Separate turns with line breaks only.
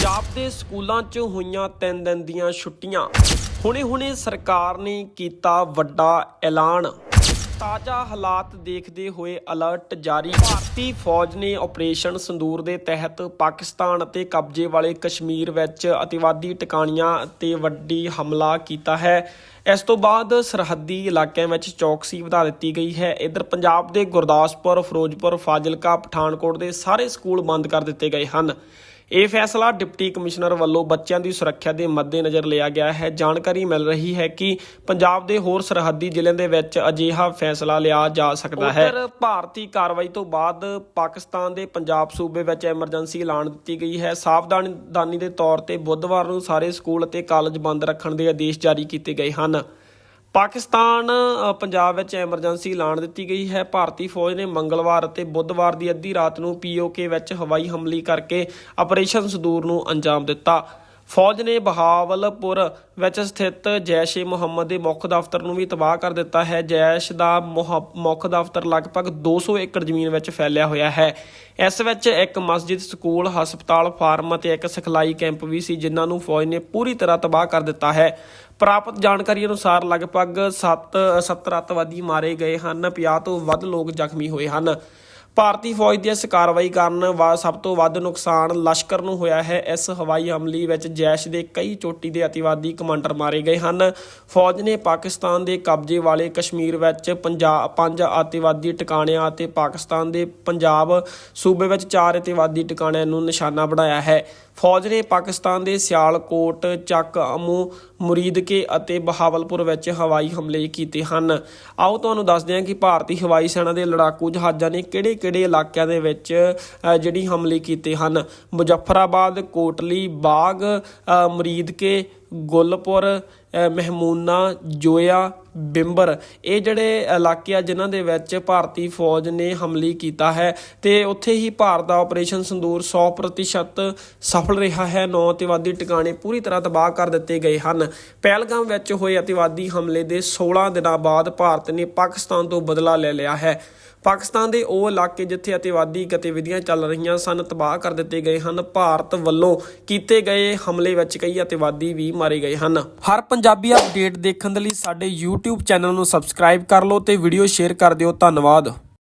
ਪੰਜਾਬ ਦੇ ਸਕੂਲਾਂ 'ਚ ਹੋਈਆਂ 3 ਦਿਨ ਦੀਆਂ ਛੁੱਟੀਆਂ। ਹੁਣੇ-ਹੁਣੇ ਸਰਕਾਰ ਨੇ ਕੀਤਾ ਵੱਡਾ ਐਲਾਨ। ਤਾਜ਼ਾ ਹਾਲਾਤ ਦੇਖਦੇ ਹੋਏ ਅਲਰਟ ਜਾਰੀ। ਭਾਰਤੀ ਫੌਜ ਨੇ ਆਪਰੇਸ਼ਨ ਸੰਦੂਰ ਦੇ ਤਹਿਤ ਪਾਕਿਸਤਾਨ ਅਤੇ ਕਬਜ਼ੇ ਵਾਲੇ ਕਸ਼ਮੀਰ ਵਿੱਚ ਅਤਿਵਾਦੀ ਟਿਕਾਣੀਆਂ ਤੇ ਵੱਡੀ ਹਮਲਾ ਕੀਤਾ ਹੈ। ਇਸ ਤੋਂ ਬਾਅਦ ਸਰਹੱਦੀ ਇਲਾਕਿਆਂ ਵਿੱਚ ਚੌਕਸੀ ਵਧਾ ਦਿੱਤੀ ਗਈ ਹੈ। ਇਧਰ ਪੰਜਾਬ ਦੇ ਗੁਰਦਾਸਪੁਰ, ਫਿਰੋਜ਼ਪੁਰ, ਫਾਜ਼ਿਲਕਾ, ਪਠਾਨਕੋਟ ਦੇ ਸਾਰੇ ਸਕੂਲ ਬੰਦ ਕਰ ਦਿੱਤੇ ਗਏ ਹਨ। ਇਹ ਫੈਸਲਾ ਡਿਪਟੀ ਕਮਿਸ਼ਨਰ ਵੱਲੋਂ ਬੱਚਿਆਂ ਦੀ ਸੁਰੱਖਿਆ ਦੇ ਮੱਦੇਨਜ਼ਰ ਲਿਆ ਗਿਆ ਹੈ। ਜਾਣਕਾਰੀ ਮਿਲ ਰਹੀ ਹੈ ਕਿ ਪੰਜਾਬ ਦੇ ਹੋਰ ਸਰਹੱਦੀ ਜ਼ਿਲ੍ਹਿਆਂ ਦੇ ਵਿੱਚ ਅਜਿਹਾ ਫੈਸਲਾ ਲਿਆ ਜਾ ਸਕਦਾ ਹੈ। ਉਧਰ ਭਾਰਤੀ ਕਾਰਵਾਈ ਤੋਂ ਬਾਅਦ ਪਾਕਿਸਤਾਨ ਦੇ ਪੰਜਾਬ ਸੂਬੇ ਵਿੱਚ ਐਮਰਜੈਂਸੀ ਐਲਾਨ ਦਿੱਤੀ ਗਈ ਹੈ। ਸਾਵਧਾਨੀ ਦੇ ਤੌਰ ਤੇ ਬੁੱਧਵਾਰ ਨੂੰ ਸਾਰੇ ਸਕੂਲ ਅਤੇ ਕਾਲਜ ਬੰਦ ਰੱਖਣ ਦੇ ਆਦੇਸ਼ ਜਾਰੀ ਕੀਤੇ ਗਏ ਹਨ। ਪਾਕਿਸਤਾਨ ਪੰਜਾਬ ਵਿੱਚ ਐਮਰਜੈਂਸੀ ਐਲਾਨ ਦਿੱਤੀ ਗਈ ਹੈ। ਭਾਰਤੀ ਫੌਜ ਨੇ ਮੰਗਲਵਾਰ ਅਤੇ ਬੁੱਧਵਾਰ ਦੀ ਅੱਧੀ ਰਾਤ ਨੂੰ ਪੀਓਕੇ ਵਿੱਚ ਹਵਾਈ ਹਮਲੇ ਕਰਕੇ ਆਪਰੇਸ਼ਨ ਸੰਦੂਰ ਨੂੰ ਅੰਜਾਮ ਦਿੱਤਾ। ਫੌਜ ਨੇ ਬਹਾਵਲਪੁਰ ਵਿੱਚ ਸਥਿਤ ਜੈਸ਼-ਏ ਮੁਹੰਮਦ ਦੇ ਮੁੱਖ ਦਫ਼ਤਰ ਨੂੰ ਵੀ ਤਬਾਹ ਕਰ ਦਿੱਤਾ ਹੈ। ਜੈਸ਼ ਦਾ ਮੁਹ- ਮੁੱਖ ਦਫ਼ਤਰ ਲਗਭਗ 200 ਏਕੜ ਜ਼ਮੀਨ ਵਿੱਚ ਫੈਲਿਆ ਹੋਇਆ ਹੈ। ਇਸ ਵਿੱਚ ਇੱਕ ਮਸਜਿਦ, ਸਕੂਲ, ਹਸਪਤਾਲ, ਫਾਰਮ ਅਤੇ ਇੱਕ ਸਿਖਲਾਈ ਕੈਂਪ ਵੀ ਸੀ, ਜਿਨ੍ਹਾਂ ਨੂੰ ਫੌਜ ਨੇ ਪੂਰੀ ਤਰ੍ਹਾਂ ਤਬਾਹ ਕਰ ਦਿੱਤਾ ਹੈ। ਪ੍ਰਾਪਤ ਜਾਣਕਾਰੀ ਅਨੁਸਾਰ ਲਗਭਗ 7 70 ਅੱਤਵਾਦੀ ਮਾਰੇ ਗਏ ਹਨ। 50 ਤੋਂ ਵੱਧ ਲੋਕ ਜ਼ਖਮੀ ਹੋਏ ਹਨ। ਭਾਰਤੀ ਫੌਜ ਦੀ ਇਸ ਕਾਰਵਾਈ ਕਾਰਨ ਵਾ ਸਭ ਤੋਂ ਵੱਧ ਨੁਕਸਾਨ ਲਸ਼ਕਰ ਨੂੰ ਹੋਇਆ ਹੈ। ਇਸ ਹਵਾਈ ਹਮਲੇ ਵਿੱਚ ਜੈਸ਼ ਦੇ ਕਈ ਚੋਟੀ ਦੇ ਅਤਿਵਾਦੀ ਕਮਾਂਡਰ ਮਾਰੇ ਗਏ ਹਨ। ਫੌਜ ਨੇ ਪਾਕਿਸਤਾਨ ਦੇ ਕਬਜ਼ੇ ਵਾਲੇ ਕਸ਼ਮੀਰ ਵਿੱਚ ਪੰਜਾਬ ਪੰਜ ਅਤਿਵਾਦੀ ਟਿਕਾਣਿਆਂ ਅਤੇ ਪਾਕਿਸਤਾਨ ਦੇ ਪੰਜਾਬ ਸੂਬੇ ਵਿੱਚ ਚਾਰ ਅਤਿਵਾਦੀ ਟਿਕਾਣਿਆਂ ਨੂੰ ਨਿਸ਼ਾਨਾ ਬਣਾਇਆ ਹੈ। ਫੌਜ ਨੇ ਪਾਕਿਸਤਾਨ ਦੇ ਸਿਆਲਕੋਟ, ਚੱਕ, ਅਮੂ, ਮੁਰੀਦਕੇ ਅਤੇ ਬਹਾਵਲਪੁਰ ਵਿੱਚ ਹਵਾਈ ਹਮਲੇ ਕੀਤੇ ਹਨ। ਆਓ ਤੁਹਾਨੂੰ ਦੱਸਦੇ ਹਾਂ ਕਿ ਭਾਰਤੀ ਹਵਾਈ ਸੈਨਾ ਦੇ ਲੜਾਕੂ ਜਹਾਜ਼ਾਂ ਨੇ ਕਿਹੜੇ ਕਿਹੜੇ ਇਲਾਕਿਆਂ ਦੇ ਵਿੱਚ ਜਿਹੜੀ ਹਮਲੇ ਕੀਤੇ ਹਨ? ਮੁਜ਼ੱਫਰਾਬਾਦ ਕੋਟਲੀ ਬਾਗ ਅ, ਮੁਰੀਦਕੇ ਗੁੱਲਪੁਰ ਮਹਿਮੂਨਾ, ਜੋਇਆ, ਬਿੰਬਰ, ਇਹ ਜਿਹੜੇ ਇਲਾਕੇ ਆ, ਜਿਨ੍ਹਾਂ ਦੇ ਵਿੱਚ ਭਾਰਤੀ ਫੌਜ ਨੇ ਹਮਲੇ ਕੀਤਾ ਹੈ ਤੇ ਉੱਥੇ ਹੀ ਭਾਰਤ ਦਾ ਆਪਰੇਸ਼ਨ ਸੰਦੂਰ 100% ਸਫਲ ਰਿਹਾ ਹੈ। ਨੌ ਅਤਿਵਾਦੀ ਟਿਕਾਣੇ ਪੂਰੀ ਤਰ੍ਹਾਂ ਤਬਾਹ ਕਰ ਦਿੱਤੇ ਗਏ ਹਨ। ਪਹਿਲਗਾਮ ਵਿੱਚ ਹੋਏ ਅਤਿਵਾਦੀ ਹਮਲੇ ਦੇ 16 ਦਿਨਾਂ ਬਾਅਦ ਭਾਰਤ ਨੇ ਪਾਕਿਸਤਾਨ ਤੋਂ ਬਦਲਾ ਲੈ ਲਿਆ ਹੈ। ਪਾਕਿਸਤਾਨ ਦੇ ਉਹ ਇਲਾਕੇ ਜਿੱਥੇ ਅਤਿਵਾਦੀ ਗਤੀਵਿਧੀਆਂ ਚੱਲ ਰਹੀਆਂ ਸਨ, ਤਬਾਹ ਕਰ ਦਿੱਤੇ ਗਏ ਹਨ। ਭਾਰਤ ਵੱਲੋਂ ਕੀਤੇ ਗਏ ਹਮਲੇ ਵਿੱਚ ਕਈ ਅਤਿਵਾਦੀ ਵੀ ਮਾਰੇ ਗਏ ਹਨ। ਹਰ ਪੰਜਾਬੀ ਅਪਡੇਟ ਦੇਖਣ ਦੇ ਲਈ ਸਾਡੇ YouTube ਚੈਨਲ ਨੂੰ ਸਬਸਕ੍ਰਾਈਬ ਕਰ ਲਓ ਤੇ ਵੀਡੀਓ ਸ਼ੇਅਰ ਕਰ ਦਿਓ। ਧੰਨਵਾਦ।